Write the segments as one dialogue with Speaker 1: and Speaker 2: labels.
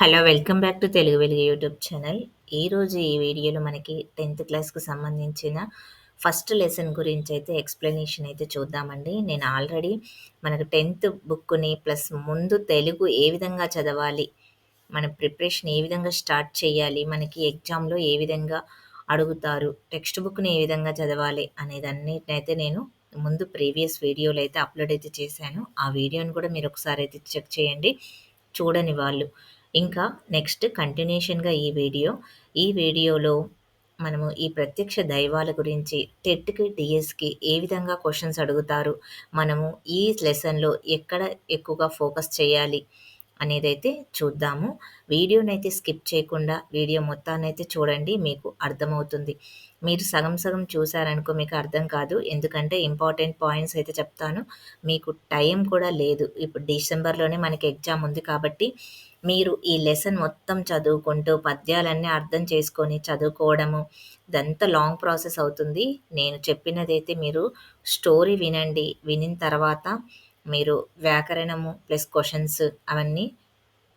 Speaker 1: Hello welcome back to Telugu Velugu YouTube channel. ఈరోజు ఈ వీడియోలో మనకి టెన్త్ క్లాస్కు సంబంధించిన ఫస్ట్ లెసన్ గురించి అయితే ఎక్స్ప్లెనేషన్ అయితే చూద్దామండి. నేను ఆల్రెడీ మనకు టెన్త్ బుక్ని ప్లస్ ముందు తెలుగు ఏ విధంగా చదవాలి మన ప్రిపరేషన్ ఏ విధంగా స్టార్ట్ చేయాలి మనకి ఎగ్జామ్లో ఏ విధంగా అడుగుతారు టెక్స్ట్ బుక్ని ఏ విధంగా చదవాలి అనేదన్నిటినైతే నేను ముందు ప్రీవియస్ వీడియోలు అయితే అప్లోడ్ అయితే చేశాను. ఆ వీడియోని కూడా మీరు ఒకసారి అయితే చెక్ చేయండి. చూడని వాళ్ళు ఇంకా నెక్స్ట్ కంటిన్యూషన్గా ఈ వీడియో. ఈ వీడియోలో మనము ఈ ప్రత్యక్ష దైవాల గురించి టెట్కి డిఎస్కి ఏ విధంగా క్వశ్చన్స్ అడుగుతారు మనము ఈ లెసన్లో ఎక్కడ ఎక్కువగా ఫోకస్ చేయాలి అనేదైతే చూద్దాము. వీడియోనైతే స్కిప్ చేయకుండా వీడియో మొత్తాన్నైతే చూడండి మీకు అర్థమవుతుంది. మీరు సగం సగం చూసారనుకో మీకు అర్థం కాదు ఎందుకంటే ఇంపార్టెంట్ పాయింట్స్ అయితే చెప్తాను. మీకు టైం కూడా లేదు. ఇప్పుడు డిసెంబర్లోనే మనకి ఎగ్జామ్ ఉంది కాబట్టి మీరు ఈ లెసన్ మొత్తం చదువుకుంటూ పద్యాలన్నీ అర్థం చేసుకొని చదువుకోవడము ఇదంతా లాంగ్ ప్రాసెస్ అవుతుంది. నేను చెప్పినదైతే మీరు స్టోరీ వినండి. వినిన తర్వాత మీరు వ్యాకరణము ప్లస్ క్వశ్చన్స్ అవన్నీ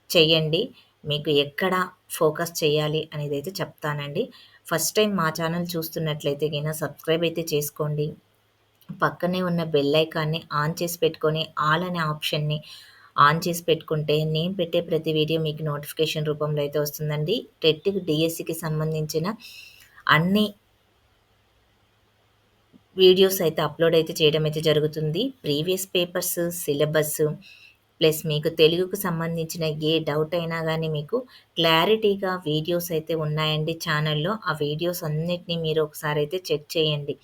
Speaker 1: చేయండి. మీకు ఎక్కడ ఫోకస్ చేయాలి అనేది అయితే చెప్తానండి. ఫస్ట్ టైం మా ఛానల్ చూస్తున్నట్లయితే కింద సబ్స్క్రైబ్ అయితే చేసుకోండి. పక్కనే ఉన్న బెల్ ఐకాన్ని ఆన్ చేసి పెట్టుకొని ఆల్ అనే ఆప్షన్ని ఆన్ చేసి పెట్టుకుంటే నేను పెట్టే ప్రతి వీడియో మీకు నోటిఫికేషన్ రూపంలో అయితే వస్తుందండి. టెట్ డిఎస్సికి సంబంధించిన అన్ని వీడియోస్ అయితే అప్లోడ్ అయితే చేయడం అయితే జరుగుతుంది. ప్రీవియస్ పేపర్స్ సిలబస్ ప్లస్ మీకు తెలుగుకు సంబంధించిన ఏ డౌట్ అయినా కానీ మీకు క్లారిటీగా వీడియోస్ అయితే ఉన్నాయండి ఛానల్లో. ఆ వీడియోస్ అన్నిటినీ మీరు ఒకసారి అయితే చెక్ చేయండి.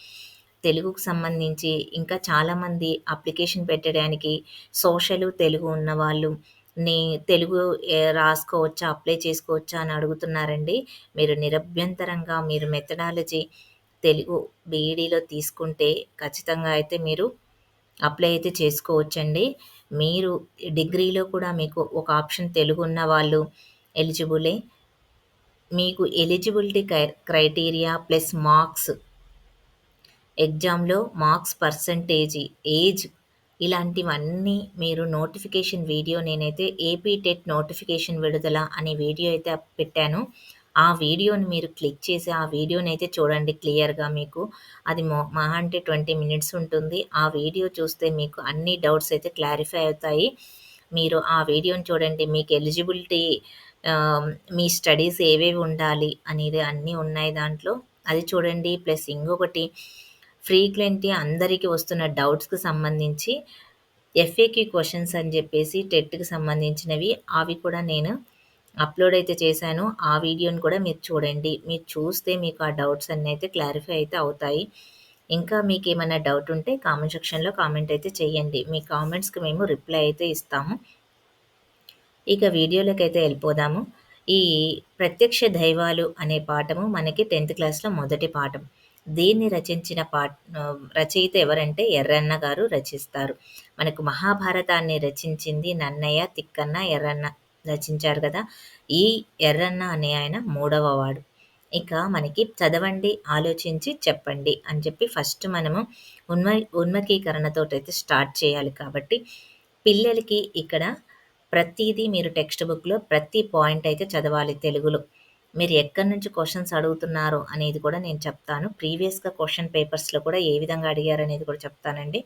Speaker 1: తెలుగుకు సంబంధించి ఇంకా చాలామంది అప్లికేషన్ పెట్టడానికి సోషల్ తెలుగు ఉన్నవాళ్ళు నీ తెలుగు రాసుకోవచ్చా అప్లై చేసుకోవచ్చా అని అడుగుతున్నారండి. మీరు నిరభ్యంతరంగా మీరు మెథడాలజీ తెలుగు బీఈడీలో తీసుకుంటే ఖచ్చితంగా అయితే మీరు అప్లై అయితే చేసుకోవచ్చండి. మీరు డిగ్రీలో కూడా మీకు ఒక ఆప్షన్ తెలుగు ఉన్న వాళ్ళు ఎలిజిబులే. మీకు ఎలిజిబిలిటీ క్రైటీరియా ప్లస్ మార్క్స్ ఎగ్జామ్లో మార్క్స్ పర్సంటేజీ ఏజ్ ఇలాంటివన్నీ మీరు నోటిఫికేషన్ వీడియో నేనైతే ఏపీ టెట్ నోటిఫికేషన్ విడుదల అనే వీడియో అయితే పెట్టాను. ఆ వీడియోని మీరు క్లిక్ చేసి ఆ వీడియోని అయితే చూడండి క్లియర్గా మీకు. అది మా అంటే ట్వంటీ మినిట్స్ ఉంటుంది. ఆ వీడియో చూస్తే మీకు అన్ని డౌట్స్ అయితే క్లారిఫై అవుతాయి. మీరు ఆ వీడియోని చూడండి మీకు ఎలిజిబిలిటీ మీ స్టడీస్ ఏవేవి ఉండాలి అనేది అన్నీ ఉన్నాయి దాంట్లో. అది చూడండి. ప్లస్ ఇంకొకటి ఫ్రీక్వెంట్లీ అందరికీ వస్తున్న డౌట్స్కి సంబంధించి ఎఫ్ఏక్యూ క్వశ్చన్స్ అని చెప్పేసి టెట్కి సంబంధించినవి అవి కూడా నేను అప్లోడ్ అయితే చేశాను. ఆ వీడియోని కూడా మీరు చూడండి. మీరు చూస్తే మీకు ఆ డౌట్స్ అన్నీ అయితే క్లారిఫై అయితే అవుతాయి. ఇంకా మీకు ఏమైనా డౌట్ ఉంటే కామెంట్ సెక్షన్లో కామెంట్ అయితే చేయండి. మీ కామెంట్స్కి మేము రిప్లై అయితే ఇస్తాము. ఇక వీడియోలోకి అయితే వెళ్ళిపోదాము. ఈ ప్రత్యక్ష దైవాలు అనే పాఠము మనకి టెన్త్ క్లాస్లో మొదటి పాఠం. దీన్ని రచించిన పా రచయిత ఎవరంటే ఎర్రన్న గారు రచిస్తారు. మనకు మహాభారతాన్ని రచించింది నన్నయ్య తిక్కన్న ఎర్రన్న రచించారు కదా. ఈ ఎర్రన్న అనే ఆయన మూడవ వాడు. ఇక మనకి చదవండి ఆలోచించి చెప్పండి అని చెప్పి ఫస్ట్ మనము ఉన్మ ఉన్మకీకరణతో అయితే స్టార్ట్ చేయాలి కాబట్టి పిల్లలకి ఇక్కడ ప్రతిదీ మీరు టెక్స్ట్ బుక్లో ప్రతి పాయింట్ అయితే చదవాలి తెలుగులో. మీరు ఎక్కడి నుంచి క్వశ్చన్స్ అడుగుతున్నారో అనేది కూడా నేను చెప్తాను. ప్రీవియస్గా క్వశ్చన్ పేపర్స్లో కూడా ఏ విధంగా అడిగారు అనేది కూడా చెప్తానండి.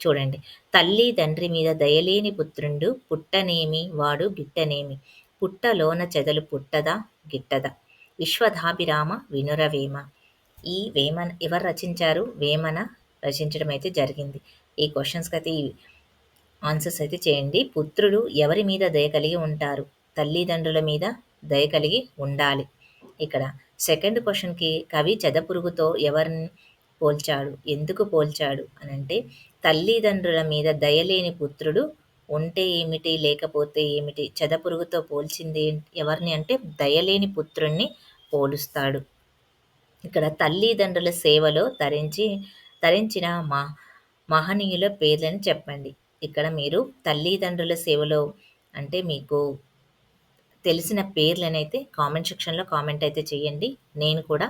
Speaker 1: చూడండి. తల్లి తండ్రి మీద దయలేని పుత్రుండు పుట్టనేమి వాడు గిట్టనేమి. పుట్టలోన చెదలు పుట్టదా గిట్టదా? విశ్వధాభిరామ వినురవేమ. ఈ వేమన ఎవరు రచించారు? వేమన రచించడం అయితే జరిగింది. ఈ క్వశ్చన్స్కి అయితే ఈ ఆన్సర్స్ అయితే చేయండి. పుత్రుడు ఎవరి మీద దయ కలిగి ఉంటారు? తల్లిదండ్రుల మీద దయ కలిగి ఉండాలి. ఇక్కడ సెకండ్ క్వశ్చన్కి కవి చెదపురుగుతో ఎవరిని పోల్చాడు? ఎందుకు పోల్చాడు? అని అంటే తల్లిదండ్రుల మీద దయలేని పుత్రుడు ఉంటే ఏమిటి? లేకపోతే ఏమిటి? చెదపురుగుతో పోల్చింది ఎవరిని అంటే దయలేని పుత్రుణ్ణి పోలుస్తాడు. ఇక్కడ తల్లిదండ్రుల సేవలో తరించి తరించిన మా మహనీయుల పేర్లను చెప్పండి. ఇక్కడ మీరు తల్లిదండ్రుల సేవలో అంటే మీకు తెలిసిన పేర్లనైతే కామెంట్ సెక్షన్లో కామెంట్ అయితే చేయండి. నేను కూడా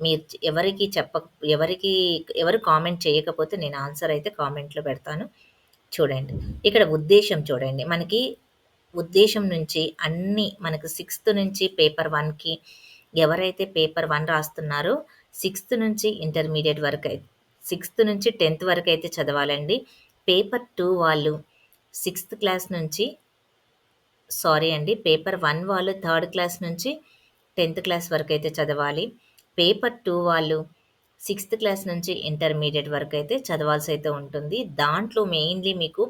Speaker 1: మీరు ఎవరికి చెప్ప ఎవరికి ఎవరు కామెంట్ చేయకపోతే నేను ఆన్సర్ అయితే కామెంట్లో పెడతాను. చూడండి. ఇక్కడ ఉద్దేశం చూడండి. మనకి ఉద్దేశం నుంచి అన్నీ మనకు సిక్స్త్ నుంచి పేపర్ వన్‌కి ఎవరైతే పేపర్ వన్ రాస్తున్నారో సిక్స్త్ నుంచి ఇంటర్మీడియట్ వరకు సిక్స్త్ నుంచి టెన్త్ వరకు అయితే చదవాలండి. పేపర్ టూ వాళ్ళు సిక్స్త్ క్లాస్ నుంచి సారీ అండి పేపర్ వన్ వాళ్ళు థర్డ్ క్లాస్ నుంచి టెన్త్ క్లాస్ వరకు అయితే చదవాలి. పేపర్ టూ వాళ్ళు సిక్స్త్ క్లాస్ నుంచి ఇంటర్మీడియట్ వరకు అయితే చదవాల్సి అయితే ఉంటుంది. దాంట్లో మెయిన్లీ మీకు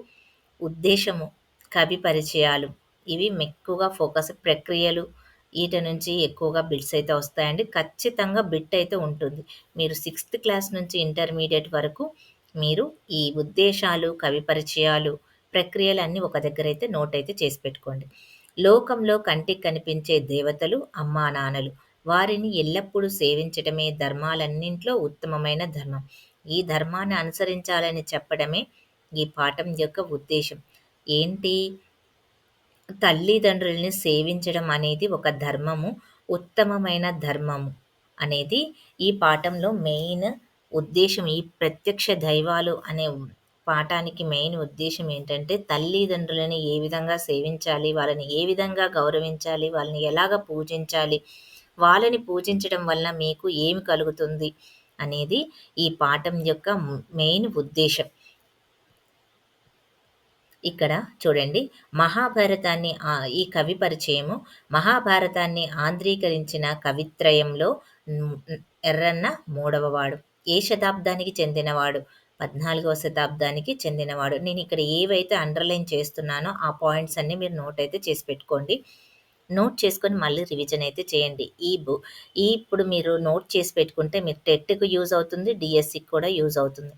Speaker 1: ఉద్దేశము కవి పరిచయాలు ఇవి ఎక్కువగా ఫోకస్ ప్రక్రియలు ఈట నుంచి ఎక్కువగా బిట్స్ అయితే వస్తాయండి. ఖచ్చితంగా బిట్ అయితే ఉంటుంది. మీరు సిక్స్త్ క్లాస్ నుంచి ఇంటర్మీడియట్ వరకు మీరు ఈ ఉద్దేశాలు కవి పరిచయాలు ప్రక్రియలు అన్నీ ఒక దగ్గర అయితే నోట్ అయితే చేసి పెట్టుకోండి. లోకంలో కంటికి కనిపించే దేవతలు అమ్మా నాన్నలు. వారిని ఎల్లప్పుడూ సేవించటమే ధర్మాలన్నింట్లో ఉత్తమమైన ధర్మం. ఈ ధర్మాన్ని అనుసరించాలని చెప్పడమే ఈ పాఠం యొక్క ఉద్దేశం. ఏంటి? తల్లిదండ్రుల్ని సేవించడం అనేది ఒక ధర్మము ఉత్తమమైన ధర్మము అనేది ఈ పాఠంలో మెయిన్ ఉద్దేశం. ఈ ప్రత్యక్ష దైవాలు అనే పాఠానికి మెయిన్ ఉద్దేశం ఏంటంటే తల్లిదండ్రులని ఏ విధంగా సేవించాలి వాళ్ళని ఏ విధంగా గౌరవించాలి వాళ్ళని ఎలాగ పూజించాలి వాళ్ళని పూజించడం వలన మీకు ఏమి కలుగుతుంది అనేది ఈ పాఠం యొక్క మెయిన్ ఉద్దేశం. ఇక్కడ చూడండి మహాభారతాన్ని ఈ కవి పరిచయము మహాభారతాన్ని ఆంధ్రీకరించిన కవిత్రయంలో ఎర్రన్న మూడవవాడు ఏ శతాబ్దానికి చెందినవాడు పద్నాలుగవ శతాబ్దానికి చెందినవాడు. నేను ఇక్కడ ఏవైతే అండర్లైన్ చేస్తున్నానో ఆ పాయింట్స్ అన్నీ మీరు నోట్ అయితే చేసి పెట్టుకోండి. నోట్ చేసుకొని మళ్ళీ రివిజన్ అయితే చేయండి. ఈ బు ఈ ఇప్పుడు మీరు నోట్ చేసి పెట్టుకుంటే మీరు టెట్కు యూజ్ అవుతుంది డిఎస్సికి కూడా యూజ్ అవుతుంది.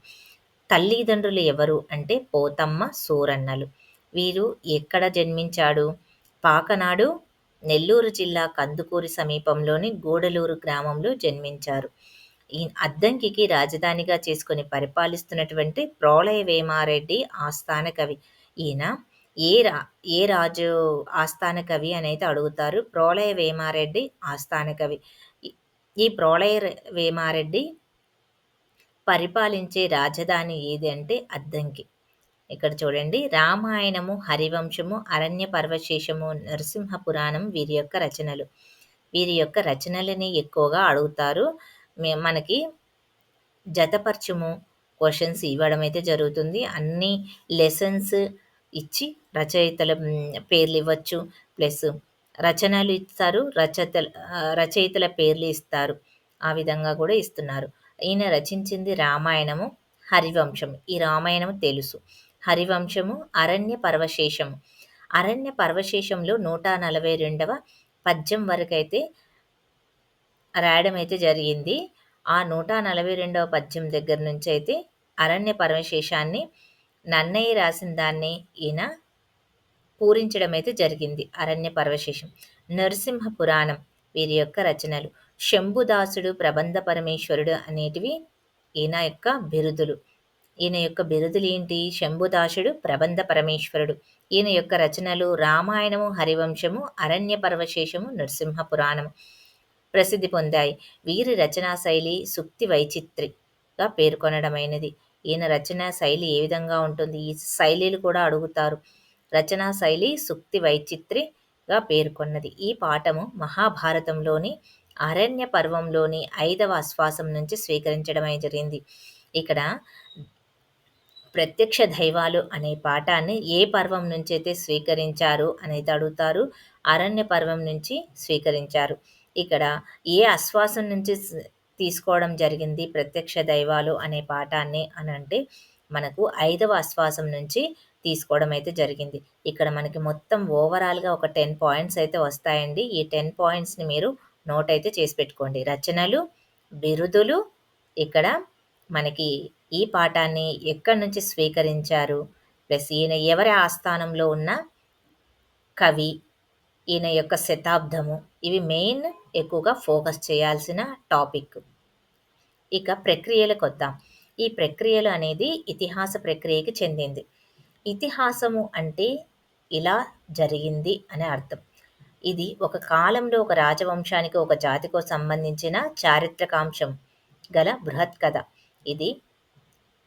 Speaker 1: తల్లిదండ్రులు ఎవరు అంటే పోతమ్మ సూరన్నలు. వీరు ఎక్కడ జన్మించాడు? పాకనాడు నెల్లూరు జిల్లా కందుకూరి సమీపంలోని గూడలూరు గ్రామంలో జన్మించారు. ఈ అద్దంకికి రాజధానిగా చేసుకుని పరిపాలిస్తున్నటువంటి ప్రోళయ వేమారెడ్డి ఆస్థాన కవి. ఈయన ఏ రా ఏ రాజు ఆస్థాన కవి అని అయితే అడుగుతారు. ప్రోళయ వేమారెడ్డి ఆస్థాన కవి. ఈ ప్రోళయ వేమారెడ్డి పరిపాలించే రాజధాని ఏది అంటే అద్దంకి. ఇక్కడ చూడండి. రామాయణము హరివంశము అరణ్య పర్వశేషము నరసింహ పురాణం వీరి యొక్క రచనలు. వీరి యొక్క రచనలని ఎక్కువగా అడుగుతారు. మనకి జతపరచము క్వశ్చన్స్ ఇవ్వడం అయితే జరుగుతుంది. అన్ని లెసన్స్ ఇచ్చి రచయితల పేర్లు ఇవ్వచ్చు. ప్లస్ రచనలు ఇస్తారు రచయితల రచయితల పేర్లు ఇస్తారు. ఆ విధంగా కూడా ఇస్తున్నారు. ఈయన రచించింది రామాయణము హరివంశం ఈ రామాయణము తెలుసు. హరివంశము అరణ్య పర్వశేషము. అరణ్య పర్వశేషంలో నూట నలభై రెండవ పద్యం వరకైతే రాయడం అయితే జరిగింది. ఆ నూట నలభై రెండవ పద్యం దగ్గర నుంచి అయితే అరణ్య పరమశేషాన్ని నన్నయ్య రాసిన దాన్ని ఈయన పూరించడం అయితే జరిగింది. అరణ్య పరవశేషం నరసింహ పురాణం వీరి యొక్క రచనలు శంభుదాసుడు ప్రబంధ పరమేశ్వరుడు అనేటివి ఈయన యొక్క బిరుదులు. ఈయన యొక్క బిరుదులు ఏంటి? శంభుదాసుడు ప్రబంధ పరమేశ్వరుడు. ఈయన యొక్క రచనలు రామాయణము హరివంశము అరణ్య పరవశేషము నరసింహ పురాణము. ప్రసిద్ధి పొందాయి. వీరి రచనా శైలి సుక్తి వైచిత్రిగా పేర్కొనడమైనది. ఈయన రచనా శైలి ఏ విధంగా ఉంటుంది? ఈ శైలిలు కూడా అడుగుతారు. రచనా శైలి సుక్తి వైచిత్రిగా పేర్కొన్నది. ఈ పాఠము మహాభారతంలోని అరణ్య పర్వంలోని ఐదవ ఆశ్వాసం నుంచి స్వీకరించడమే జరిగింది. ఇక్కడ ప్రత్యక్ష దైవాలు అనే పాఠాన్ని ఏ పర్వం నుంచి అయితే స్వీకరించారు అనేది అడుగుతారు. అరణ్య పర్వం నుంచి స్వీకరించారు. ఇక్కడ ఏ ఆశ్వాసం నుంచి తీసుకోవడం జరిగింది ప్రత్యక్ష దైవాలు అనే పాఠాన్ని అని అంటే మనకు ఐదవ ఆశ్వాసం నుంచి తీసుకోవడం అయితే జరిగింది. ఇక్కడ మనకి మొత్తం ఓవరాల్గా ఒక టెన్ పాయింట్స్ అయితే వస్తాయండి. ఈ టెన్ పాయింట్స్ని మీరు నోట్ అయితే చేసి పెట్టుకోండి. రచనలు బిరుదులు ఇక్కడ మనకి ఈ పాఠాన్ని ఎక్కడి నుంచి స్వీకరించారు? ప్లస్ ఈయన ఎవరి ఆస్థానంలో ఉన్న కవి ఈయన యొక్క శతాబ్దము ఇవి మెయిన్ ఎక్కువగా ఫోకస్ చేయాల్సిన టాపిక్. ఇక ప్రక్రియలకు వద్దాం. ఈ ప్రక్రియలు అనేది ఇతిహాస ప్రక్రియకి చెందింది. ఇతిహాసము అంటే ఇలా జరిగింది అనే అర్థం. ఇది ఒక కాలంలో ఒక రాజవంశానికి ఒక జాతికో సంబంధించిన చారిత్రకాంశం గల బృహత్ కథ. ఇది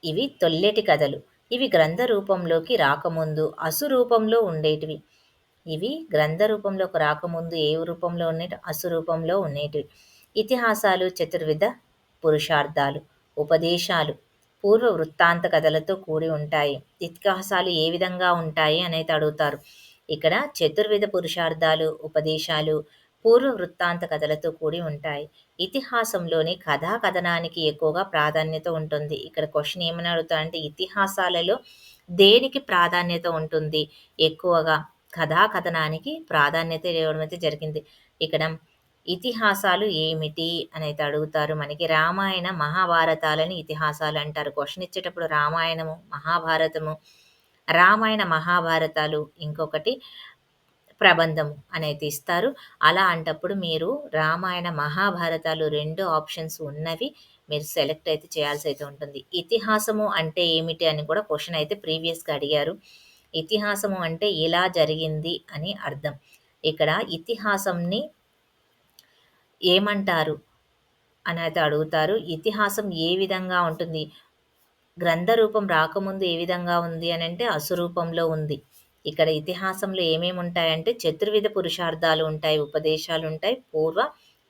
Speaker 1: ఇవి తొల్లెటి కథలు. ఇవి గ్రంథ రూపంలోకి రాకముందు అసురూపంలో ఉండేటివి. ఇవి గ్రంథ రూపంలోకి రాకముందు ఏ రూపంలో ఉండేటి అసురూపంలో ఉండేటివి ఇతిహాసాలు చతుర్విధ పురుషార్థాలు ఉపదేశాలు పూర్వ వృత్తాంత కథలతో కూడి ఉంటాయి. ఇతిహాసాలు ఏ విధంగా ఉంటాయి అనేది అడుగుతారు. ఇక్కడ చతుర్విధ పురుషార్థాలు ఉపదేశాలు పూర్వ వృత్తాంత కథలతో కూడి ఉంటాయి. ఇతిహాసంలోని కథా కథనానికి ఎక్కువగా ప్రాధాన్యత ఉంటుంది. ఇక్కడ క్వశ్చన్ ఏమని అడుగుతారంటే ఇతిహాసాలలో దేనికి ప్రాధాన్యత ఉంటుంది? ఎక్కువగా కథా కథనానికి ప్రాధాన్యత ఇవ్వడం అయితే జరిగింది. ఇక్కడ ఇతిహాసాలు ఏమిటి అని అయితే అడుగుతారు. మనకి రామాయణ మహాభారతాలని ఇతిహాసాలు అంటారు. క్వశ్చన్ ఇచ్చేటప్పుడు రామాయణము మహాభారతము రామాయణ మహాభారతాలు ఇంకొకటి ప్రబంధము అనేది ఇస్తారు. అలా అంటప్పుడు మీరు రామాయణ మహాభారతాలు రెండు ఆప్షన్స్ ఉన్నవి మీరు సెలెక్ట్ అయితే చేయాల్సి అయితే ఉంటుంది. ఇతిహాసము అంటే ఏమిటి అని కూడా క్వశ్చన్ అయితే ప్రీవియస్గా అడిగారు. ఇతిహాసము అంటే ఇలా జరిగింది అని అర్థం. ఇక్కడ ఇతిహాసంని ఏమంటారు అని అయితే అడుగుతారు. ఇతిహాసం ఏ విధంగా ఉంటుంది? గ్రంథ రూపం రాకముందు ఏ విధంగా ఉంది అని అంటే అసురూపంలో ఉంది. ఇక్కడ ఇతిహాసంలో ఏమేమి ఉంటాయంటే చతుర్విధ పురుషార్థాలు ఉంటాయి ఉపదేశాలు ఉంటాయి పూర్వ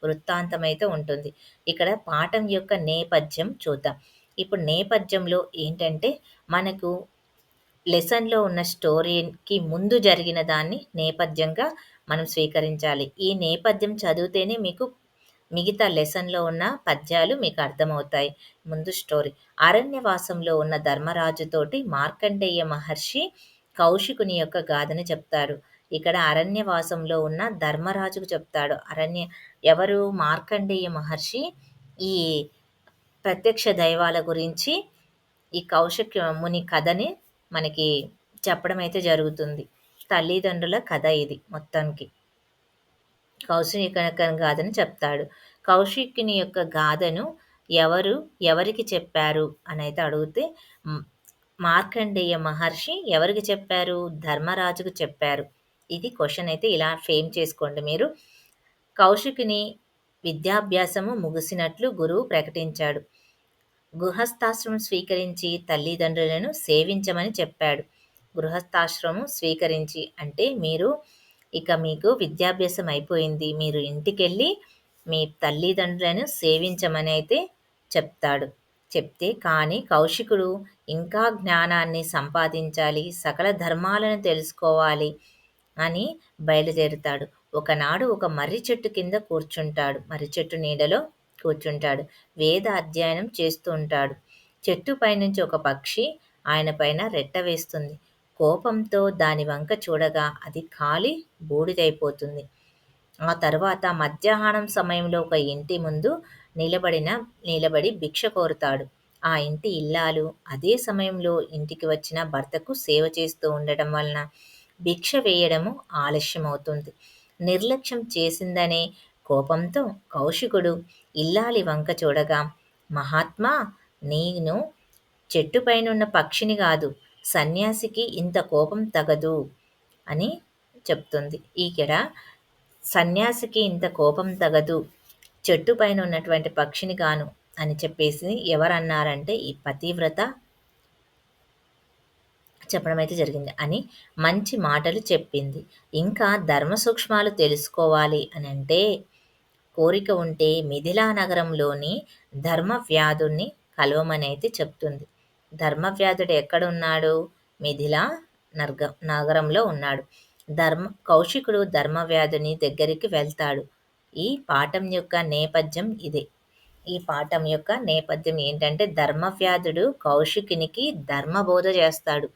Speaker 1: వృత్తాంతం అయితే ఉంటుంది. ఇక్కడ పాఠం యొక్క నేపథ్యం చూద్దాం. ఇప్పుడు నేపథ్యంలో ఏంటంటే మనకు లెసన్లో ఉన్న స్టోరీకి ముందు జరిగిన దాన్ని నేపథ్యంగా మనం స్వీకరించాలి. ఈ నేపథ్యం చదివితేనే మీకు మిగతా లెసన్లో ఉన్న పద్యాలు మీకు అర్థమవుతాయి. ముందు స్టోరీ. అరణ్యవాసంలో ఉన్న ధర్మరాజుతోటి మార్కండేయ మహర్షి కౌశికుని యొక్క గాథని చెప్తాడు. ఇక్కడ అరణ్యవాసంలో ఉన్న ధర్మరాజుకు చెప్తాడు. అరణ్య ఎవరు? మార్కండేయ మహర్షి ఈ ప్రత్యక్ష దైవాల గురించి ఈ కౌశిక ముని కథని మనకి చెప్పడం అయితే జరుగుతుంది. తల్లిదండ్రుల కథ ఇది మొత్తానికి. కౌశిక గాథను చెప్తాడు. కౌశికుని యొక్క గాథను ఎవరు ఎవరికి చెప్పారు అని అయితే అడిగితే మార్కండేయ మహర్షి ఎవరికి చెప్పారు? ధర్మరాజుకు చెప్పారు. ఇది క్వశ్చన్ అయితే ఇలా ఫేమ్ చేసుకోండి మీరు. కౌశికుని విద్యాభ్యాసము ముగిసినట్లు గురువు ప్రకటించాడు. గృహస్థాశ్రమం స్వీకరించి తల్లిదండ్రులను సేవించమని చెప్పాడు. గృహస్థాశ్రమం స్వీకరించి అంటే మీరు ఇక మీకు విద్యాభ్యాసం అయిపోయింది. మీరు ఇంటికెళ్ళి మీ తల్లిదండ్రులను సేవించమని అయితే చెప్తాడు. చెప్తే కానీ కౌశికుడు ఇంకా జ్ఞానాన్ని సంపాదించాలి సకల ధర్మాలను తెలుసుకోవాలి అని బయలుదేరుతాడు. ఒకనాడు ఒక మర్రి చెట్టు కింద కూర్చుంటాడు. మర్రి చెట్టు నీడలో కూర్చుంటాడు. వేద అధ్యయనం చేస్తూ ఉంటాడు. చెట్టు పైనుంచి ఒక పక్షి ఆయన పైన రెట్ట వేస్తుంది. కోపంతో దాని వంక చూడగా అది కాలి బూడిదైపోతుంది. ఆ తర్వాత మధ్యాహ్నం సమయంలో ఒక ఇంటి ముందు నిలబడిన నిలబడి భిక్ష కోరుతాడు. ఆ ఇంటి ఇల్లాలు అదే సమయంలో ఇంటికి వచ్చిన భర్తకు సేవ చేస్తూ ఉండటం వలన భిక్ష వేయడము ఆలస్యమవుతుంది. నిర్లక్ష్యం చేసిందనే కోపంతో కౌశికుడు ఇల్లాలి వంక చూడగా మహాత్మా నేను చెట్టుపైనున్న పక్షిని కాదు సన్యాసికి ఇంత కోపం తగదు అని చెప్తుంది. ఇక్కడ సన్యాసికి ఇంత కోపం తగదు చెట్టు పైన ఉన్నటువంటి పక్షిని గాను అని చెప్పేసి ఎవరన్నారంటే ఈ పతివ్రత చెప్పడం అయితే జరిగింది. అని మంచి మాటలు చెప్పింది. ఇంకా ధర్మ సూక్ష్మాలు తెలుసుకోవాలి అని అంటే కోరిక ఉంటే మిథిలా నగరంలోని ధర్మ కలవమనైతే చెప్తుంది. ధర్మవ్యాధుడు ఎక్కడున్నాడు? మిథిలా నర్గ నగరంలో ఉన్నాడు. ధర్మ కౌశికుడు ధర్మవ్యాధుని దగ్గరికి వెళ్తాడు. ఈ పాఠం యొక్క నేపథ్యం ఇదే. ఈ పాఠం యొక్క నేపథ్యం ఏంటంటే ధర్మవ్యాధుడు కౌశికునికి ధర్మబోధ చేస్తాడు.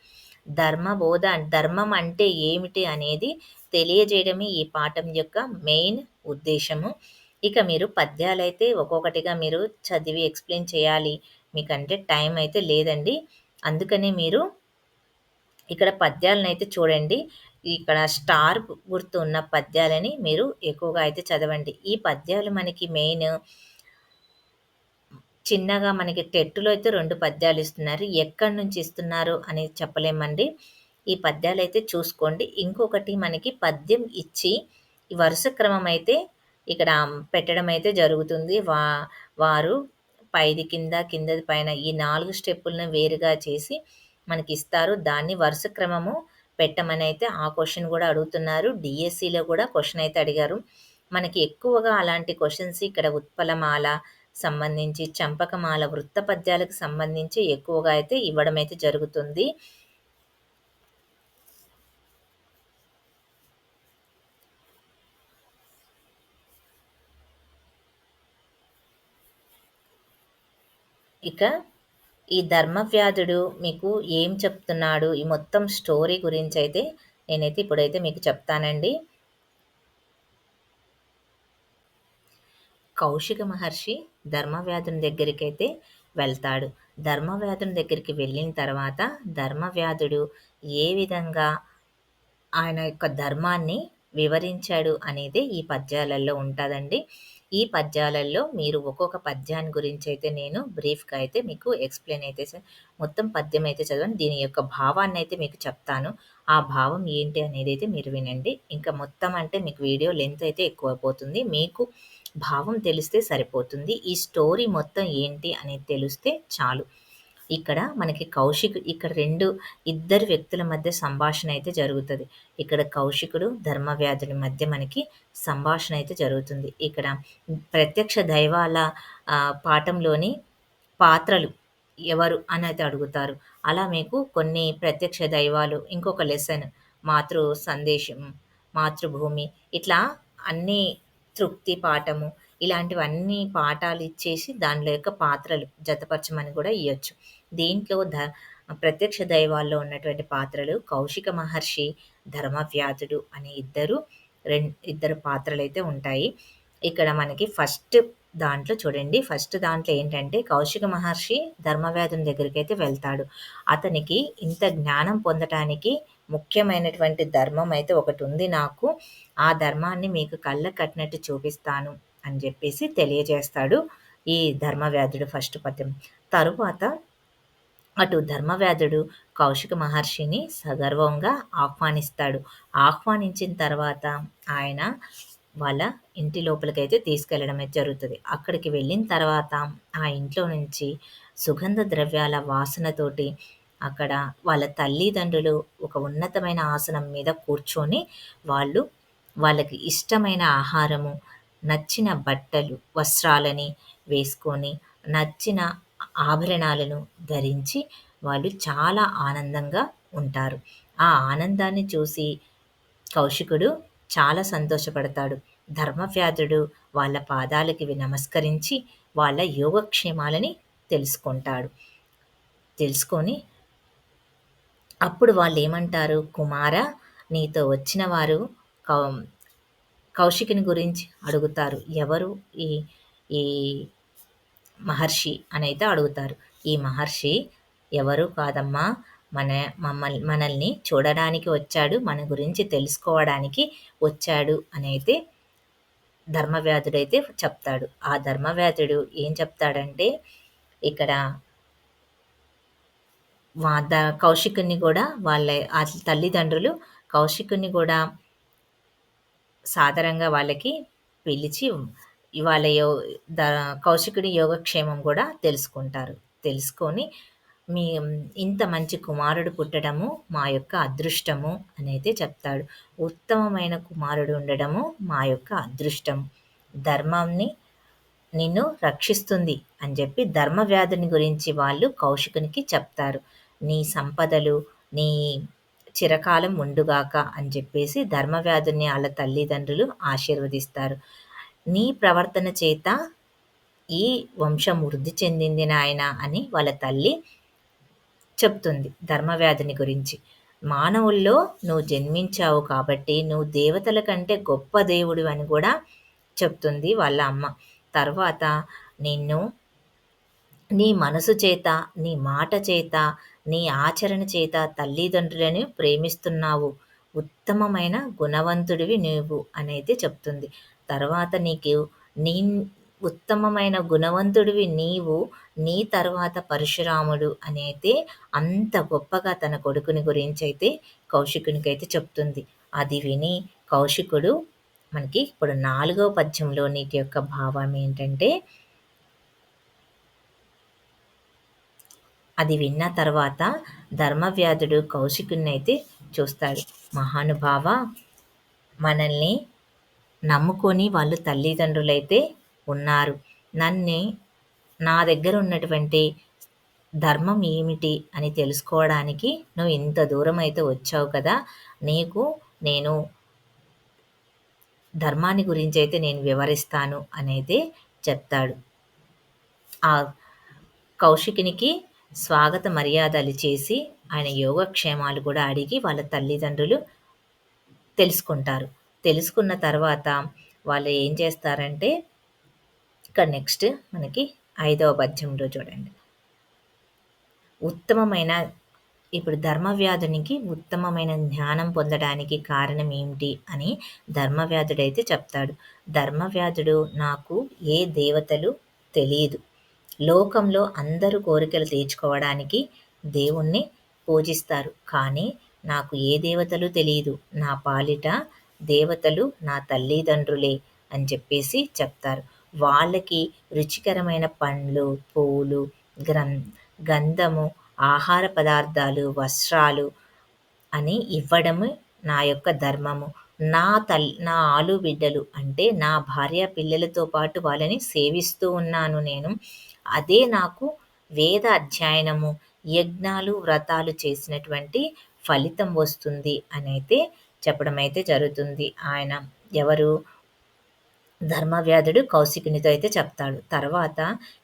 Speaker 1: ధర్మబోధ ధర్మం అంటే ఏమిటి అనేది తెలియజేయడమే ఈ పాఠం యొక్క మెయిన్ ఉద్దేశము. ఇక మీరు పద్యాలైతే ఒక్కొక్కటిగా మీరు చదివి ఎక్స్ప్లెయిన్ చేయాలి. మీకంటే టైం అయితే లేదండి. అందుకనే మీరు ఇక్కడ పద్యాలను అయితే చూడండి. ఇక్కడ స్టార్ గుర్తు ఉన్న పద్యాలని మీరు ఎక్కువగా అయితే చదవండి. ఈ పద్యాలు మనకి మెయిన్ చిన్నగా మనకి టెట్టులో అయితే రెండు పద్యాలు ఇస్తున్నారు. ఎక్కడి నుంచి ఇస్తున్నారు అని చెప్పలేమండి. ఈ పద్యాలు అయితే చూసుకోండి. ఇంకొకటి మనకి పద్యం ఇచ్చి వరుస క్రమం అయితే ఇక్కడ పెట్టడం అయితే జరుగుతుంది. వా వారు పైది కింద కిందది పైన ఈ నాలుగు స్టెప్పులను వేరుగా చేసి మనకి ఇస్తారు దాన్ని వరుస క్రమము పెట్టమని అయితే ఆ క్వశ్చన్ కూడా అడుగుతున్నారు. డిఎస్సిలో కూడా క్వశ్చన్ అయితే అడిగారు. మనకి ఎక్కువగా అలాంటి క్వశ్చన్స్ ఇక్కడ ఉత్పలమాల సంబంధించి చంపకమాల వృత్త పద్యాలకు సంబంధించి ఎక్కువగా అయితే ఇవ్వడం అయితే జరుగుతుంది. ఇక ఈ ధర్మవ్యాధుడు మీకు ఏం చెప్తున్నాడు? ఈ మొత్తం స్టోరీ గురించి అయితే నేనైతే ఇప్పుడైతే మీకు చెప్తానండి. కౌశిక మహర్షి ధర్మవ్యాధుని దగ్గరికి అయితే వెళ్తాడు. ధర్మవ్యాధుని దగ్గరికి వెళ్ళిన తర్వాత ధర్మవ్యాధుడు ఏ విధంగా ఆయన యొక్క ధర్మాన్ని వివరించాడు అనేది ఈ పద్యాలలో ఉంటుందండి. ఈ పద్యాలలో మీరు ఒక్కొక్క పద్యాన్ని గురించి అయితే నేను బ్రీఫ్గా అయితే మీకు ఎక్స్ప్లెయిన్ అయితే మొత్తం పద్యం అయితే చదవండి దీని యొక్క భావాన్ని అయితే మీకు చెప్తాను. ఆ భావం ఏంటి అనేది అయితే మీరు వినండి. ఇంకా మొత్తం అంటే మీకు వీడియో లెంత్ అయితే ఎక్కువ పోతుంది మీకు భావం తెలిస్తే సరిపోతుంది. ఈ స్టోరీ మొత్తం ఏంటి అనేది తెలిస్తే చాలు. ఇక్కడ మనకి కౌశిక్ ఇక్కడ రెండు ఇద్దరు వ్యక్తుల మధ్య సంభాషణ అయితే జరుగుతుంది. ఇక్కడ కౌశికుడు ధర్మవ్యాధుల మధ్య మనకి సంభాషణ అయితే జరుగుతుంది. ఇక్కడ ప్రత్యక్ష దైవాల పాఠంలోని పాత్రలు ఎవరు అని అయితే అడుగుతారు. అలా మీకు కొన్ని ప్రత్యక్ష దైవాలు ఇంకొక లెసన్ మాతృ సందేశం మాతృభూమి ఇట్లా అన్ని తృప్తి పాఠము ఇలాంటివన్నీ పాఠాలు ఇచ్చేసి దానిలో యొక్క పాత్రలు జతపరచమని కూడా ఇవ్వచ్చు దీంట్లో ధ ప్రత్యక్ష దైవాల్లో ఉన్నటువంటి పాత్రలు కౌశిక మహర్షి ధర్మవ్యాధుడు అనే ఇద్దరు రెండు ఇద్దరు పాత్రలు అయితే ఉంటాయి. ఇక్కడ మనకి ఫస్ట్ దాంట్లో చూడండి. ఫస్ట్ దాంట్లో ఏంటంటే కౌశిక మహర్షి ధర్మవ్యాధుని దగ్గరికి అయితే వెళ్తాడు. అతనికి ఇంత జ్ఞానం పొందటానికి ముఖ్యమైనటువంటి ధర్మం అయితే ఒకటి ఉంది నాకు. ఆ ధర్మాన్ని మీకు కళ్ళ కట్టినట్టు చూపిస్తాను అని చెప్పేసి తెలియజేస్తాడు ఈ ధర్మవ్యాధుడు ఫస్ట్ పద్యం. తరువాత అటు ధర్మవ్యాధుడు కౌశిక మహర్షిని సగర్వంగా ఆహ్వానిస్తాడు. ఆహ్వానించిన తర్వాత ఆయన వాళ్ళ ఇంటి లోపలికైతే తీసుకెళ్ళడం జరుగుతుంది. అక్కడికి వెళ్ళిన తర్వాత ఆ ఇంట్లో నుంచి సుగంధ ద్రవ్యాల వాసనతోటి అక్కడ వాళ్ళ తల్లిదండ్రులు ఒక ఉన్నతమైన ఆసనం మీద కూర్చొని వాళ్ళు వాళ్ళకి ఇష్టమైన ఆహారము నచ్చిన బట్టలు వస్త్రాలని వేసుకొని నచ్చిన ఆభరణాలను ధరించి వాళ్ళు చాలా ఆనందంగా ఉంటారు. ఆ ఆనందాన్ని చూసి కౌశికుడు చాలా సంతోషపడతాడు. ధర్మవ్యాధుడు వాళ్ళ పాదాలకి నమస్కరించి వాళ్ళ యోగక్షేమాలని తెలుసుకుంటాడు. తెలుసుకొని అప్పుడు వాళ్ళు ఏమంటారు కుమార నీతో వచ్చిన వారు కౌ కౌశికుని గురించి అడుగుతారు. ఎవరు? ఈ ఈ మహర్షి అని అయితే అడుగుతారు. ఈ మహర్షి ఎవరు కాదమ్మా? మన మమ్మల్ని మనల్ని చూడడానికి వచ్చాడు మన గురించి తెలుసుకోవడానికి వచ్చాడు అని అయితే ధర్మవ్యాధుడైతే చెప్తాడు. ఆ ధర్మవ్యాధుడు ఏం చెప్తాడంటే ఇక్కడ ద కౌశికుని కూడా వాళ్ళ ఆ తల్లిదండ్రులు కౌశికుని కూడా సాధారణంగా వాళ్ళకి పిలిచి ఇవాళ యో ద కౌశికుడి యోగక్షేమం కూడా తెలుసుకుంటారు. తెలుసుకొని మీ ఇంత మంచి కుమారుడు పుట్టడము మా యొక్క అదృష్టము అనైతే చెప్తాడు. ఉత్తమమైన కుమారుడు ఉండడము మా యొక్క అదృష్టం ధర్మాన్ని నిన్ను రక్షిస్తుంది అని చెప్పి ధర్మవ్యాధిని గురించి వాళ్ళు కౌశికునికి చెప్తారు. నీ సంపదలు నీ చిరకాలం ఉండుగాక అని చెప్పేసి ధర్మవ్యాధుని వాళ్ళ తల్లిదండ్రులు ఆశీర్వదిస్తారు. నీ ప్రవర్తన చేత ఈ వంశం వృద్ధి చెందింది నాయన అని వాళ్ళ తల్లి చెప్తుంది ధర్మవ్యాధిని గురించి. మానవుల్లో నువ్వు జన్మించావు కాబట్టి నువ్వు దేవతల కంటే గొప్ప దేవుడు అని కూడా చెప్తుంది వాళ్ళ అమ్మ. తర్వాత నిన్ను నీ మనసు చేత నీ మాట చేత నీ ఆచరణ చేత తల్లిదండ్రులను ప్రేమిస్తున్నావు. ఉత్తమమైన గుణవంతుడివి నీవు అనేది చెప్తుంది. తర్వాత నీకు నీ ఉత్తమమైన గుణవంతుడివి నీవు నీ తర్వాత పరశురాముడు అనేది అంత గొప్పగా తన కొడుకుని గురించి అయితే కౌశికునికైతే చెప్తుంది. అది విని కౌశికుడు మనకి ఇప్పుడు నాలుగవ పద్యంలో నీటి యొక్క భావం ఏంటంటే అది విన్న తర్వాత ధర్మవ్యాధుడు కౌశికుని అయితే చూస్తాడు. మహానుభావ మనల్ని నమ్ముకొని వాళ్ళు తల్లిదండ్రులైతే ఉన్నారు. నన్ను నా దగ్గర ఉన్నటువంటి ధర్మం ఏమిటి అని తెలుసుకోవడానికి నువ్వు ఇంత దూరం అయితే వచ్చావు కదా? నీకు నేను ధర్మాన్ని గురించి అయితే నేను వివరిస్తాను అనేది చెప్తాడు. ఆ కౌశికునికి స్వాగత మర్యాదలు చేసి ఆయన యోగక్షేమాలు కూడా అడిగి వాళ్ళ తల్లిదండ్రులు తెలుసుకుంటారు. తెలుసుకున్న తర్వాత వాళ్ళు ఏం చేస్తారంటే ఇక్కడ నెక్స్ట్ మనకి ఐదవ పద్యంలో చూడండి. ఉత్తమమైన ఇప్పుడు ధర్మవ్యాధునికి ఉత్తమమైన జ్ఞానం పొందడానికి కారణం ఏమిటి అని ధర్మవ్యాధుడైతే చెప్తాడు. ధర్మవ్యాధుడు నాకు ఏ దేవతలు తెలియదు. లోకంలో అందరూ కోరికలు తీర్చుకోవడానికి దేవుణ్ణి పూజిస్తారు. కానీ నాకు ఏ దేవతలు తెలియదు. నా పాలిట దేవతలు నా తల్లిదండ్రులే అని చెప్పేసి చెప్తారు. వాళ్ళకి రుచికరమైన పండ్లు పూలు గ్రం గంధము ఆహార పదార్థాలు వస్త్రాలు అని ఇవ్వడము నా యొక్క ధర్మము. నా తల్ నా ఆలు బిడ్డలు అంటే నా భార్య పిల్లలతో పాటు వాళ్ళని సేవిస్తూ ఉన్నాను నేను. అదే నాకు వేద అధ్యయనము యజ్ఞాలు వ్రతాలు చేసినటువంటి ఫలితం వస్తుంది. అని అయితే చెప్పడం అయితే జరుగుతుంది. ఆయన ఎవరు? ధర్మవ్యాధుడు కౌశికునితో అయితే చెప్తాడు. తర్వాత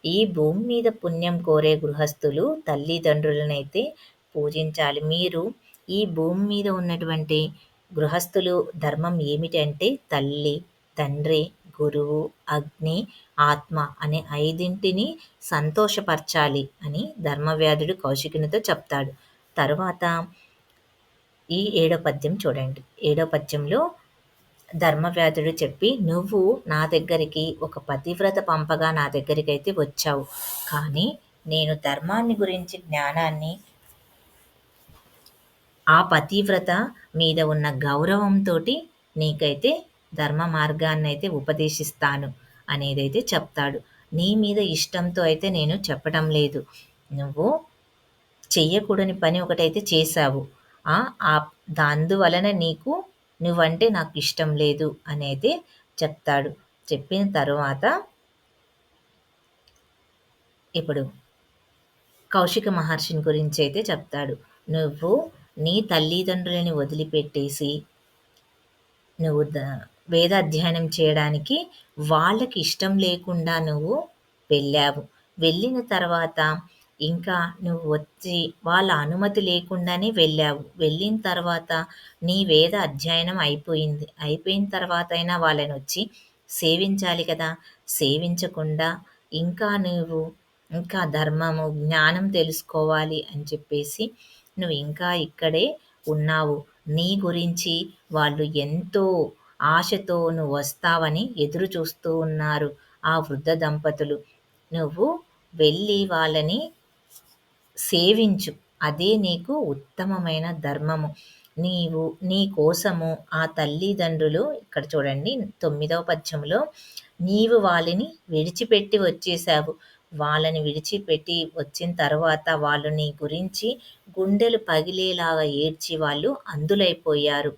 Speaker 1: ఈ భూమి మీద పుణ్యం కోరే గృహస్థులు తల్లిదండ్రులనైతే పూజించాలి. మీరు ఈ భూమి మీద ఉన్నటువంటి గృహస్థులు ధర్మం ఏమిటంటే తల్లి తండ్రి గురువు అగ్ని ఆత్మ అనే ఐదింటిని సంతోషపరచాలి అని ధర్మవ్యాధుడు కౌశికునితో చెప్తాడు. తర్వాత ఈ ఏడో పద్యం చూడండి. ఏడో పద్యంలో ధర్మవ్యాధుడు చెప్పి నువ్వు నా దగ్గరికి ఒక పతివ్రత పంపగా నా దగ్గరికి అయితే వచ్చావు. కానీ నేను ధర్మాన్ని గురించి జ్ఞానాన్ని ఆ పతివ్రత మీద ఉన్న గౌరవంతో నీకైతే ధర్మ మార్గాన్ని అయితే ఉపదేశిస్తాను అనేదైతే చెప్తాడు. నీ మీద ఇష్టంతో అయితే నేను చెప్పడం లేదు. నువ్వు చెయ్యకూడని పని ఒకటైతే చేశావు. అందువలన నీకు నువ్వంటే నాకు ఇష్టం లేదు అనేది చెప్తాడు. చెప్పిన తర్వాత ఇప్పుడు కౌశిక మహర్షిని గురించి అయితే చెప్తాడు. నువ్వు నీ తల్లిదండ్రులని వదిలిపెట్టేసి నువ్వు వేద అధ్యయనం చేయడానికి వాళ్ళకి ఇష్టం లేకుండా నువ్వు వెళ్ళావు. వెళ్ళిన తర్వాత ఇంకా నువ్వు వచ్చి వాళ్ళ అనుమతి లేకుండానే వెళ్ళావు. వెళ్ళిన తర్వాత నీ వేద అధ్యయనం అయిపోయింది. అయిపోయిన తర్వాత అయినా వాళ్ళని వచ్చి సేవించాలి కదా. సేవించకుండా ఇంకా నువ్వు ఇంకా ధర్మము జ్ఞానం తెలుసుకోవాలి అని చెప్పేసి నువ్వు ఇంకా ఇక్కడే ఉన్నావు. నీ గురించి వాళ్ళు ఎంతో ఆశతో నువ్వు వస్తావని ఎదురు చూస్తూ ఉన్నారు ఆ వృద్ధ దంపతులు. నువ్వు వెళ్ళి వాళ్ళని సేవించు. అదే నీకు ఉత్తమమైన ధర్మము. నీవు నీ కోసము ఆ తల్లిదండ్రులు ఇక్కడ చూడండి తొమ్మిదవ పద్యంలో నీవు వాళ్ళని విడిచిపెట్టి వచ్చేసావు వాళ్ళని విడిచిపెట్టి వచ్చిన తర్వాత వాళ్ళు నీ గురించి గుండెలు పగిలేలాగా ఏడ్చి వాళ్ళు అందులైపోయారు.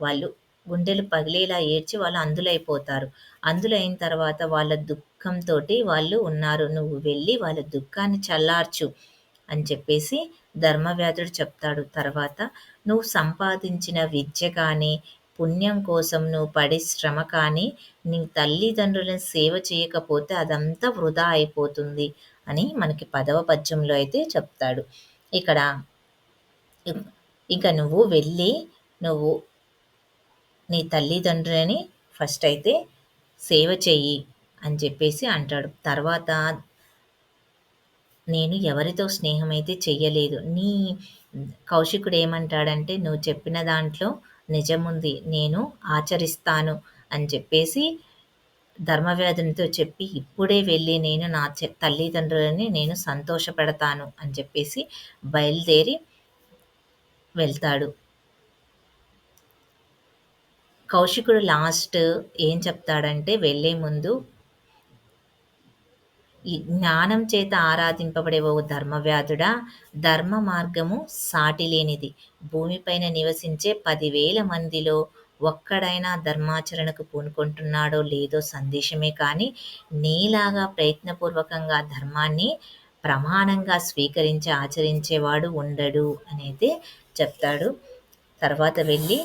Speaker 1: వాళ్ళు గుండెలు పగిలేలా ఏడ్చి వాళ్ళు అందులైపోతారు. అందులైన తర్వాత వాళ్ళ దుఃఖంతో వాళ్ళు ఉన్నారు. నువ్వు వెళ్ళి వాళ్ళ దుఃఖాన్ని చల్లార్చు. అని చెప్పేసి ధర్మవ్యాధుడు చెప్తాడు. తర్వాత నువ్వు సంపాదించిన విద్య కానీ పుణ్యం కోసం నువ్వు పడే శ్రమ కానీ నీ తల్లిదండ్రులను సేవ చేయకపోతే అదంతా వృధా అయిపోతుంది అని మనకి పదవ పద్యంలో అయితే చెప్తాడు. ఇక్కడ ఇక నువ్వు వెళ్ళి నువ్వు నీ తల్లిదండ్రులని ఫస్ట్ అయితే సేవ చెయ్యి అని చెప్పేసి అంటాడు. తర్వాత నేను ఎవరితో స్నేహమైతే చెయ్యలేదు. నీ కౌశికుడు ఏమంటాడంటే నువ్వు చెప్పిన దాంట్లో నిజముంది నేను ఆచరిస్తాను అని చెప్పేసి ధర్మవ్యాధునితో చెప్పి ఇప్పుడే వెళ్ళి నేను నా తల్లిదండ్రులని నేను సంతోషపెడతాను అని చెప్పేసి బయలుదేరి వెళ్తాడు. కౌశికుడు లాస్ట్ ఏం చెప్తాడంటే వెళ్ళే ముందు ఈ జ్ఞానం చేత ఆరాధింపబడే ఓ ధర్మవ్యాధుడా ధర్మ మార్గము సాటి లేనిది భూమిపైన నివసించే పదివేల మందిలో ఒక్కడైనా ధర్మాచరణకు పూనుకుంటున్నాడో లేదో సందేశమే కానీ నీలాగా ప్రయత్నపూర్వకంగా ధర్మాన్ని ప్రమాణంగా స్వీకరించి ఆచరించేవాడు ఉండడు అనేది చెప్తాడు. తర్వాత వెళ్ళి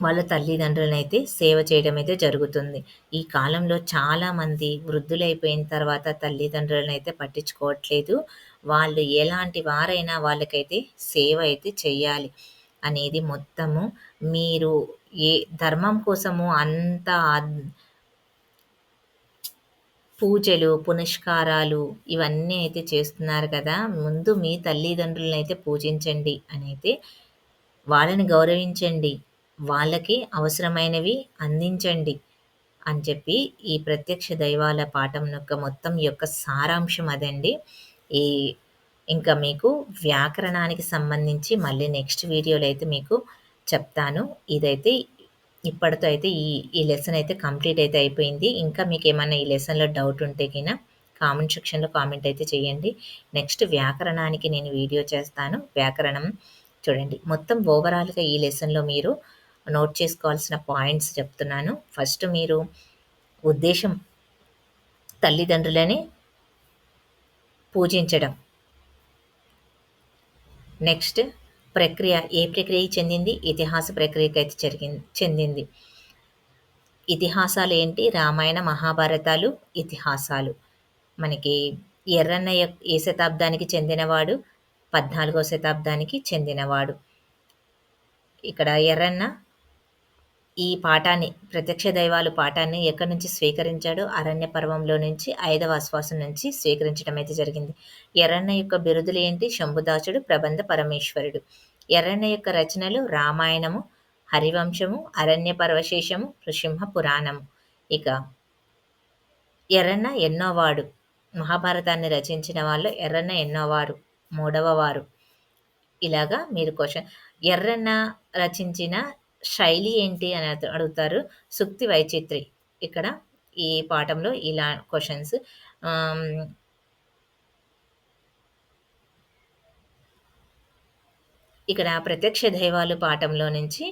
Speaker 1: వాళ్ళ తల్లిదండ్రులనైతే సేవ చేయడం అయితే జరుగుతుంది. ఈ కాలంలో చాలామంది వృద్ధులైపోయిన తర్వాత తల్లిదండ్రులను అయితే పట్టించుకోవట్లేదు. వాళ్ళు ఎలాంటి వారైనా వాళ్ళకైతే సేవ అయితే చెయ్యాలి అనేది మొత్తము మీరు ఏ ధర్మం కోసము అంత పూజలు పునష్కారాలు ఇవన్నీ అయితే చేస్తున్నారు కదా ముందు మీ తల్లిదండ్రులను అయితే పూజించండి అని అయితే వాళ్ళని గౌరవించండి. వాళ్ళకి అవసరమైనవి అందించండి అని చెప్పి ఈ ప్రత్యక్ష దైవాల పాఠం యొక్క మొత్తం యొక్క సారాంశం అదండి. ఈ ఇంకా మీకు వ్యాకరణానికి సంబంధించి మళ్ళీ నెక్స్ట్ వీడియోలో అయితే మీకు చెప్తాను. ఇదైతే ఇప్పటితో అయితే ఈ ఈ లెసన్ అయితే కంప్లీట్ అయితే అయిపోయింది. ఇంకా మీకు ఏమైనా ఈ లెసన్లో డౌట్ ఉంటే కన్నా కామెంట్ సెక్షన్లో కామెంట్ అయితే చేయండి. నెక్స్ట్ వ్యాకరణానికి నేను వీడియో చేస్తాను. వ్యాకరణం చూడండి. మొత్తం ఓవరాల్గా ఈ లెసన్లో మీరు నోట్ చేసుకోవాల్సిన పాయింట్స్ చెప్తున్నాను. ఫస్ట్ మీరు ఉద్దేశం తల్లిదండ్రులని పూజించడం. నెక్స్ట్ ప్రక్రియ ఏ ప్రక్రియకి చెందింది? ఇతిహాస ప్రక్రియకి అయితే జరిగింది చెందింది. ఇతిహాసాలు ఏంటి? రామాయణ మహాభారతాలు ఇతిహాసాలు. మనకి ఎర్రన్న ఏ శతాబ్దానికి చెందినవాడు? పద్నాలుగో శతాబ్దానికి చెందినవాడు. ఇక్కడ ఎర్రన్న ఈ పాఠాన్ని ప్రత్యక్ష దైవాలు పాఠాన్ని ఎక్కడి నుంచి స్వీకరించాడు అరణ్య పర్వంలో నుంచి ఐదవ ఆశ్వాసం నుంచి స్వీకరించడం అయితే జరిగింది. ఎర్రన్న యొక్క బిరుదులు ఏంటి? శంభుదాసుడు ప్రబంధ పరమేశ్వరుడు. ఎర్రన్న యొక్క రచనలు రామాయణము హరివంశము అరణ్య పర్వశేషము నృసింహ పురాణము. ఇక ఎర్రన్న ఎన్నోవాడు. మహాభారతాన్ని రచించిన వాళ్ళు ఎర్రన్న ఎన్నోవారు మూడవ వారు. ఇలాగా మీరు క్వశ్చన్ ఎర్రన్న రచించిన శైలి ఏంటి అని అడుగుతారు. సుక్తి వైచిత్రి. ఇక్కడ ఈ పాఠంలో ఇలా క్వశ్చన్స్ ఇక్కడ ప్రత్యక్ష దైవాలు పాఠంలో నుంచి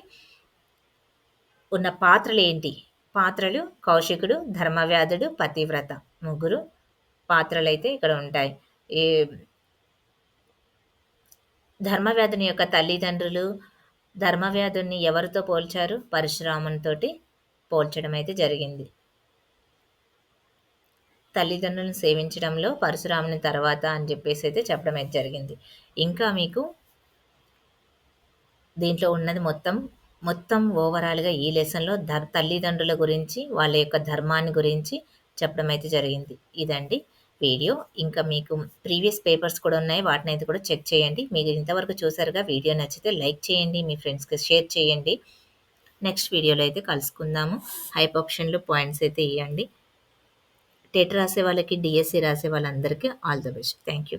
Speaker 1: ఉన్న పాత్రలు ఏంటి? పాత్రలు కౌశికుడు ధర్మవ్యాధుడు పతివ్రత. ముగ్గురు పాత్రలు అయితే ఇక్కడ ఉంటాయి. ఈ ధర్మవ్యాధుని యొక్క తల్లిదండ్రులు ధర్మవ్యాధుణ్ణి ఎవరితో పోల్చారు? పరశురామునితోటి పోల్చడం అయితే జరిగింది. తల్లిదండ్రులను సేవించడంలో పరశురాముని తర్వాత అని చెప్పేసి అయితే చెప్పడం అయితే జరిగింది. ఇంకా మీకు దీంట్లో ఉన్నది మొత్తం మొత్తం ఓవరాల్గా ఈ లెసన్లో ధర్ తల్లిదండ్రుల గురించి వాళ్ళ యొక్క ధర్మాన్ని గురించి చెప్పడం అయితే జరిగింది. ఇదండి. వీడియో. ఇంకా మీకు ప్రీవియస్ పేపర్స్ కూడా ఉన్నాయి. వాటిని అయితే కూడా చెక్ చేయండి. మీరు ఇంతవరకు చూసారుగా వీడియో నచ్చితే లైక్ చేయండి మీ ఫ్రెండ్స్కి షేర్ చేయండి. నెక్స్ట్ వీడియోలో అయితే కలుసుకుందాము. హైప్ ఆప్షన్లో పాయింట్స్ అయితే ఇవ్వండి టెట్ రాసే వాళ్ళకి డిఎస్సి రాసే వాళ్ళందరికీ all the best. Thank you.